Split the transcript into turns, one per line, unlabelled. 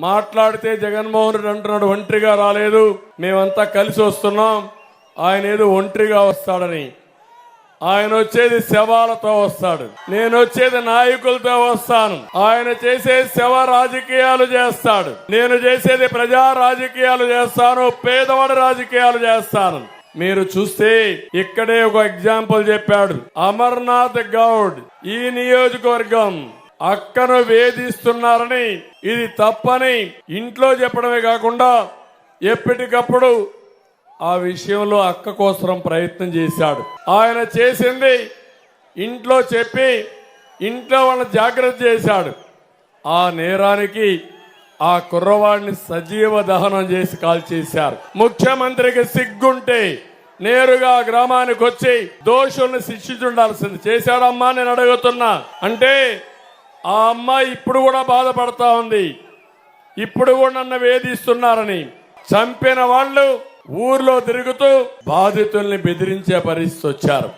మాట్లాడితే జగన్మోహన్ రెడ్డి అంటున్నాడు ఒంటరిగా రాలేదు. మేమంతా కలిసి వస్తున్నాం. ఆయన ఏదో ఒంటరిగా వస్తాడని. ఆయన వచ్చేది శవాలతో వస్తాడు. నేను వచ్చేది నాయకులతో వస్తాను. ఆయన చేసే శవ రాజకీయాలు చేస్తాడు. నేను చేసేది ప్రజా రాజకీయాలు చేస్తాను. పేదవాడి రాజకీయాలు చేస్తాను. మీరు చూస్తే ఇక్కడే ఒక ఎగ్జాంపుల్ చెప్పాడు. అమర్నాథ్ గౌడ్ ఈ నియోజకవర్గం. అక్కను వేధిస్తున్నారని ఇది తప్పని ఇంట్లో చెప్పడమే కాకుండా ఎప్పటికప్పుడు ఆ విషయంలో అక్క కోసం ప్రయత్నం చేశాడు. ఆయన చేసింది ఇంట్లో చెప్పి ఇంట్లో వాళ్ళని జాగ్రత్త చేశాడు. ఆ నేరానికి ఆ కుర్రవాడిని సజీవ దహనం చేసి కాల్చేశారు. ముఖ్యమంత్రికి సిగ్గుంటే నేరుగా గ్రామానికి వచ్చి దోషుల్ని శిక్షించుండాల్సింది. చేశాడమ్మా నేను అడుగుతున్నా అంటే ఆ అమ్మాయి ఇప్పుడు కూడా బాధపడతా ఉంది. ఇప్పుడు కూడా నన్ను వేధిస్తున్నారని. చంపిన వాళ్ళు ఊర్లో తిరుగుతూ బాధితుల్ని బెదిరించే పరిస్థితి వచ్చారు.